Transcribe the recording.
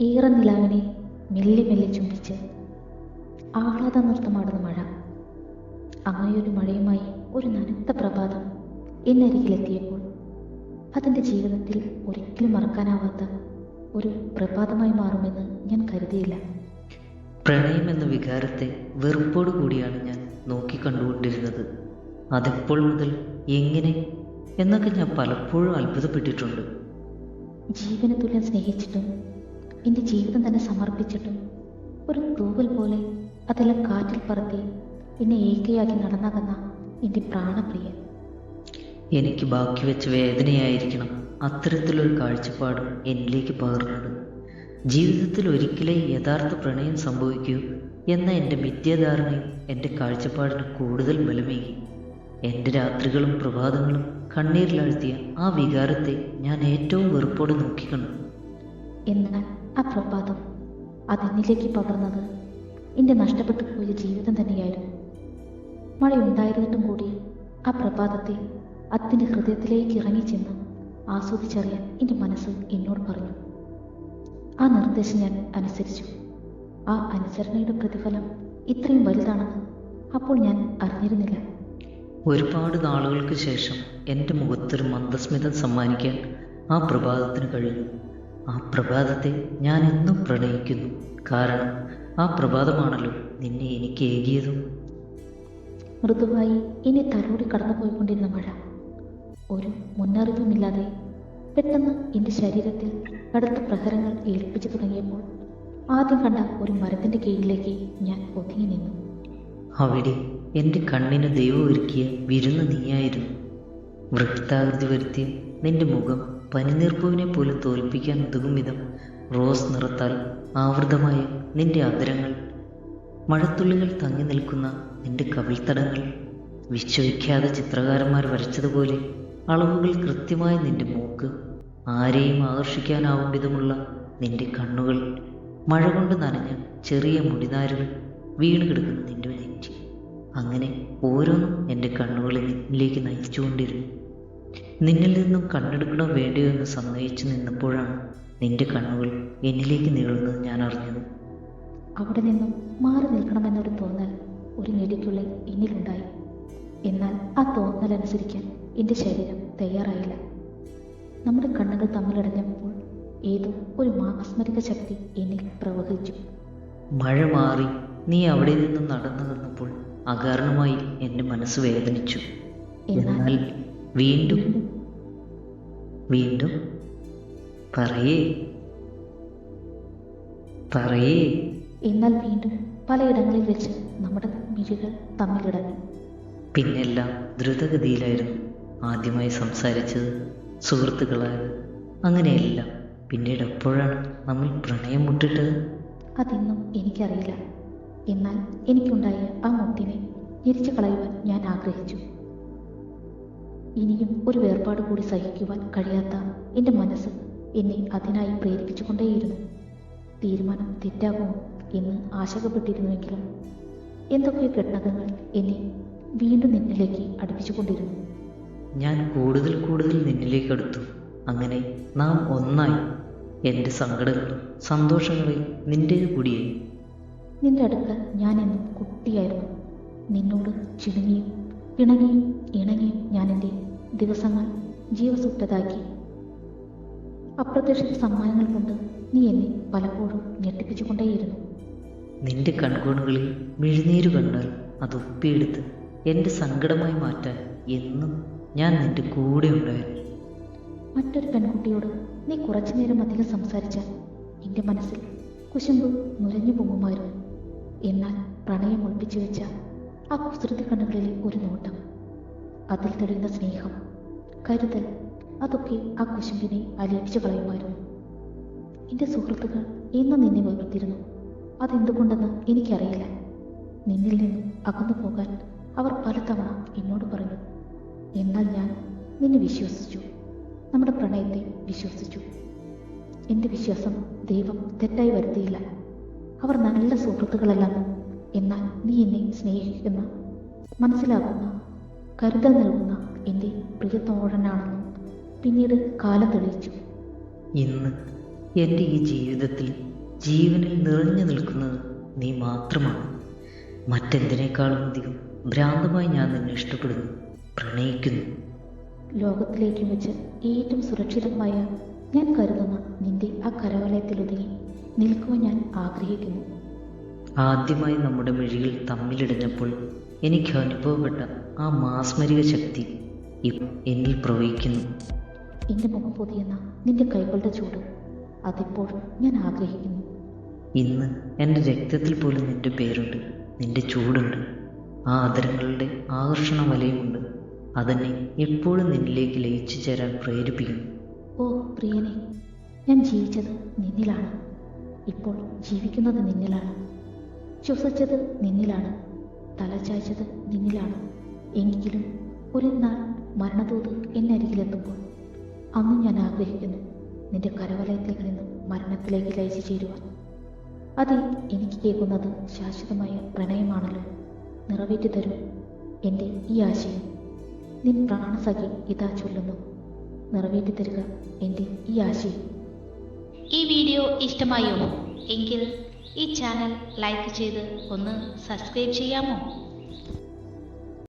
ഈറ മെല്ലി മെല്ലെ മെല്ലെ ചുംബിച്ച് ആഹ്ലാദ നൃത്തമാടുന്ന മഴ. അങ്ങനെയൊരു മഴയുമായി ഒരു നനുത്ത പ്രഭാതം എന്നരികിലെത്തിയപ്പോൾ അതെന്റെ ജീവിതത്തിൽ ഒരിക്കലും മറക്കാനാവാത്ത ഒരു പ്രഭാതമായി മാറുമെന്ന് ഞാൻ കരുതിയില്ല. പ്രണയം എന്ന വികാരത്തെ വെറുപ്പോടു കൂടിയാണ് ഞാൻ നോക്കിക്കണ്ടുകൊണ്ടിരുന്നത്. അതെപ്പോൾ മുതൽ എങ്ങനെ എന്നൊക്കെ ഞാൻ പലപ്പോഴും അത്ഭുതപ്പെട്ടിട്ടുണ്ട്. ജീവനത്തുല്യം സ്നേഹിച്ചിട്ടും എന്റെ ജീവിതം തന്നെ സമർപ്പിച്ചിട്ടും ഒരു തൂവൽ പോലെ അതെല്ലാം കാറ്റിൽ പറത്തി എന്നെ ഏകയാക്കി നടന്നകന്ന എന്റെ പ്രാണപ്രിയൻ. എനിക്ക് ബാക്കി വെച്ച വേദനയായിരിക്കണം അത്തരത്തിലൊരു കാഴ്ചപ്പാട് എന്നിലേക്ക് പകർന്നത്. ജീവിതത്തിൽ ഒരിക്കലേ യഥാർത്ഥ പ്രണയം സംഭവിക്കൂ എന്ന എന്റെ മിഥ്യാധാരണയും എന്റെ കാഴ്ചപ്പാടിന് കൂടുതൽ ബലമേകി. എന്റെ രാത്രികളും പ്രഭാതങ്ങളും കണ്ണീരിലാഴ്ത്തിയ ആ വികാരത്തെ ഞാൻ ഏറ്റവും വെറുപ്പോടെ നോക്കിക്കണ്ടു. എന്നാൽ ആ പ്രഭാതം അതെന്നിലേക്ക് പകർന്നത് എന്റെ നഷ്ടപ്പെട്ടു പോയ ജീവിതം തന്നെയായിരുന്നു. മഴ ഉണ്ടായിരുന്നിട്ടും കൂടി ആ പ്രഭാതത്തെ അതിന്റെ ഹൃദയത്തിലേക്ക് ഇറങ്ങി ഇറങ്ങിച്ചെന്ന് ആസ്വദിച്ചറിയാൻ എന്റെ മനസ്സ് എന്നോട് പറഞ്ഞു. ആ നിർദ്ദേശം ഞാൻ അനുസരിച്ചു. ആ അനുസരണയുടെ പ്രതിഫലം ഇത്രയും വലുതാണെന്ന് അപ്പോൾ ഞാൻ അറിഞ്ഞിരുന്നില്ല. ഒരുപാട് നാളുകൾക്ക് ശേഷം എന്റെ മുഖത്തൊരു മന്ദസ്മിതം സമ്മാനിക്കാൻ ആ പ്രഭാതത്തിന് കഴിഞ്ഞു. ആ പ്രഭാതത്തെ ഞാൻ എന്നും പ്രണയിക്കുന്നു. കാരണം ആ പ്രഭാതമാണല്ലോ നിന്നെ എനിക്ക് ഏകിയതും. മൃദുവായി ഇനി തലോടി കടന്നുപോയിക്കൊണ്ടിരുന്ന മഴ. ഒരു മുന്നറിയിപ്പുമില്ലാതെ പെട്ടെന്ന് എന്റെ ശരീരത്തിൽ കടുത്ത പ്രഹരങ്ങൾ ഏൽപ്പിച്ചു തുടങ്ങിയപ്പോൾ ആദ്യം കണ്ട ഒരു മരത്തിന്റെ കീഴിലേക്ക് ഞാൻ ഒതുങ്ങി നിന്നു. അവിടെ എന്റെ കണ്ണിന് ദൈവം ഒരുക്കിയ വിരുന്ന് നീയായിരുന്നു. വൃത്താകൃതി വരുത്തിയ നിന്റെ മുഖം പനിനീർപ്പുവിനെ പോലും തോൽപ്പിക്കാൻ ഉതകും വിധം റോസ് നിറത്താൽ ആവൃതമായ നിന്റെ അതരങ്ങൾ മഴത്തുള്ളികൾ തങ്ങി നിൽക്കുന്ന നിന്റെ കവിൾത്തടങ്ങൾ. വിശ്വവിഖ്യാത ചിത്രകാരന്മാർ വരച്ചതുപോലെ അളവുകൾ കൃത്യമായ നിന്റെ മൂക്ക്. ആരെയും ആകർഷിക്കാനാവും വിധമുള്ള നിന്റെ കണ്ണുകൾ. മഴ കൊണ്ട് നനഞ്ഞ ചെറിയ മുടിനാരുകൾ വീണ് കിടക്കുന്ന നിന്റെ നെറ്റി. അങ്ങനെ ഓരോന്നും എന്റെ കണ്ണുകളിൽ നിന്നിലേക്ക് നയിച്ചുകൊണ്ടിരുന്നു. നിന്നിൽ നിന്നും കണ്ണെടുക്കണോ വേണ്ടയോ എന്ന് സമ്മതിച്ചു നിന്നപ്പോഴാണ് നിന്റെ കണ്ണുകൾ എന്നിലേക്ക് നീളുന്നത് ഞാൻ അറിഞ്ഞത്. അവിടെ നിന്നും മാറി നിൽക്കണമെന്നൊരു തോന്നൽ ഒരു ഞെടിക്കുള്ളിൽ എന്നിലുണ്ടായി. എന്നാൽ ആ തോന്നലനുസരിക്കാൻ എന്റെ ശരീരം തയ്യാറായില്ല. നമ്മുടെ കണ്ണുകൾ തമ്മിലടഞ്ഞപ്പോൾ ഏതോ ഒരു മാസ്മരിക ശക്തി എന്നിൽ പ്രവഹിച്ചു. മഴ മാറി നീ അവിടെ നിന്നും നടന്നു നിന്നപ്പോൾ അകാരണമായി എന്റെ മനസ്സ് വേദനിച്ചു. എന്നാൽ എന്നാൽ വീണ്ടും വീണ്ടും പറയേ പറയേ. എന്നാൽ വീണ്ടും പലയിടങ്ങളിൽ വെച്ച് നമ്മുടെ മിഴികൾ തമ്മിലിടഞ്ഞു പിന്നെല്ലാം ദ്രുതഗതിയിലായിരുന്നു ആദ്യമായി സംസാരിച്ചത് സുഹൃത്തുക്കളായത് അങ്ങനെയെല്ലാം പിന്നീട് എപ്പോഴാണ് നമ്മൾ പ്രണയം മുട്ടിട്ടത്? അതെന്നും എനിക്കറിയില്ല. എന്നാൽ എനിക്കുണ്ടായ ആ മുട്ടിനെ ഞെരിച്ചു കളയുവാൻ ഞാൻ ആഗ്രഹിച്ചു. ഇനിയും ഒരു വേർപാട് കൂടി സഹിക്കുവാൻ കഴിയാത്ത എന്റെ മനസ്സ് എന്നെ അതിനായി പ്രേരിപ്പിച്ചുകൊണ്ടേയിരുന്നു. തീരുമാനം തെറ്റാകുമോ എന്ന് ആശങ്കപ്പെട്ടിരുന്നുവെങ്കിലും എന്തൊക്കെ ഘടകങ്ങൾ എന്നെ വീണ്ടും നിന്നിലേക്ക് അടുപ്പിച്ചുകൊണ്ടിരുന്നു. ഞാൻ കൂടുതൽ കൂടുതൽ നിന്നിലേക്ക് അടുത്തു. അങ്ങനെ നാം ഒന്നായി എന്റെ സങ്കടങ്ങളും സന്തോഷങ്ങളെയും നിന്റെ കൂടിയായി. നിന്റെ അടുക്കൽ ഞാൻ എന്നും കുട്ടിയായിരുന്നു. നിന്നോട് ചിണുങ്ങിയും പിണങ്ങിയും ഇണങ്ങിയും ഞാൻ എന്റെ ദിവസങ്ങൾ ജീവസുപ്തതാക്കി അപ്രതീക്ഷിത സമ്മാനങ്ങൾ കൊണ്ട് നീ എന്നെ പലപ്പോഴും ഞെട്ടിപ്പിച്ചുകൊണ്ടേയിരുന്നു. നിന്റെ കൺകോണുകളിൽ മിഴുനീര് കണ്ടാൽ അത് ഒപ്പിയെടുത്ത് എന്റെ സങ്കടമായി മാറ്റാൻ എന്നും ഞാൻ നിന്റെ കൂടെ ഉണ്ടായിരുന്നു. മറ്റൊരു പെൺകുട്ടിയോട് നീ കുറച്ചു നേരം അധികം സംസാരിച്ചാൽ എന്റെ മനസ്സിൽ കുശുമ്പ് നുരഞ്ഞു പൊങ്ങുമായിരുന്നു. എന്നാൽ പ്രണയം ഒളിപ്പിച്ചു വെച്ച ആ കുസൃതി കണ്ണുകളിലെ ഒരു നോട്ടം അതിൽ തെളിയുന്ന സ്നേഹം കരുതൽ അതൊക്കെ ആ കുശുമ്പിനെ അലിയിച്ചു കളയുമായിരുന്നു. എന്റെ സുഹൃത്തുക്കൾ എന്നും നിന്നെ വെറുത്തിരുന്നു അതെന്തുകൊണ്ടെന്ന് എനിക്കറിയില്ല. നിന്നിൽ നിന്നും അകന്നു പോകാൻ അവർ പലതവണ എന്നോട് പറഞ്ഞു. എന്നാൽ ഞാൻ നിന്നെ വിശ്വസിച്ചു. നമ്മുടെ പ്രണയത്തെ വിശ്വസിച്ചു. എന്റെ വിശ്വാസം ദൈവം തെറ്റായി വരുത്തിയില്ല. അവർ നല്ല സുഹൃത്തുക്കളല്ലെന്നും എന്നാൽ നീ എന്നെ സ്നേഹിക്കുന്ന മനസ്സിലാക്കുന്ന കരുതൽ നൽകുന്ന എന്റെ പ്രിയ തോഴനാണെന്നും പിന്നീട് കാലം തെളിയിച്ചു. ഇന്ന് എന്റെ ഈ ജീവിതത്തിൽ ജീവനിൽ നിറഞ്ഞു നിൽക്കുന്നത് നീ മാത്രമാണ്. മറ്റെന്തിനേക്കാളും അധികം ഭ്രാന്തമായി ഞാൻ നിന്നെ ഇഷ്ടപ്പെടുന്നു പ്രണയിക്കുന്നു. ലോകത്തിലേക്കും വെച്ച് ഏറ്റവും സുരക്ഷിതമായ ഞാൻ കരുതുന്ന നിന്റെ ആ കരവലയത്തിലൊതുങ്ങി നിൽക്കുവാൻ ഞാൻ ആഗ്രഹിക്കുന്നു. ആദ്യമായി നമ്മുടെ മിഴിയിൽ തമ്മിലിടഞ്ഞപ്പോൾ എനിക്ക് അനുഭവപ്പെട്ട ആ മാസ്മരിക ശക്തി എന്നിൽ പ്രവഹിക്കുന്നു. എന്റെ മുഖം പൊതിയുന്ന നിന്റെ കൈകളുടെ ചൂട് അതിപ്പോൾ ഞാൻ ആഗ്രഹിക്കുന്നു. ഇന്ന് എന്റെ രക്തത്തിൽ പോലും നിന്റെ പേരുണ്ട്. നിന്റെ ചൂടുണ്ട്. ആ ആദരങ്ങളുടെ ആകർഷണ വലയമുണ്ട് അതെന്നെ എപ്പോഴും നിന്നിലേക്ക് ലയിച്ചു ചേരാൻ പ്രേരിപ്പിക്കുന്നു. ഓ പ്രിയനെ ഞാൻ ജീവിച്ചത് നിന്നിലാണ്. ഇപ്പോൾ ജീവിക്കുന്നത് നിന്നിലാണ്. ശ്വസിച്ചത് നിന്നിലാണ്. തലചായ്ച്ചത് നിന്നിലാണ്. എങ്കിലും ഒരു നാൾ മരണതൂത് എന്നെ അരികിലെത്തുമ്പോൾ അന്ന് ഞാൻ ആഗ്രഹിക്കുന്നു നിന്റെ കരവലയത്തിൽ നിന്നും മരണത്തിലേക്ക് ലയിച്ചു ചേരുവാൻ. അത് എനിക്ക് കേൾക്കുന്നത് ശാശ്വതമായ പ്രണയമാണല്ലോ. നിറവേറ്റി തരൂ എന്റെ ഈ ആശയം. നിൻ പ്രാണസഖി ഇതാ ചൊല്ലുന്നു. നിറവേറ്റി തരിക എന്റെ ഈ ആശയം. ഈ വീഡിയോ ഇഷ്ടമായോ? എങ്കിൽ ഈ ചാനൽ ലൈക്ക് ചെയ്ത് ഒന്ന് സബ്സ്ക്രൈബ് ചെയ്യാമോ?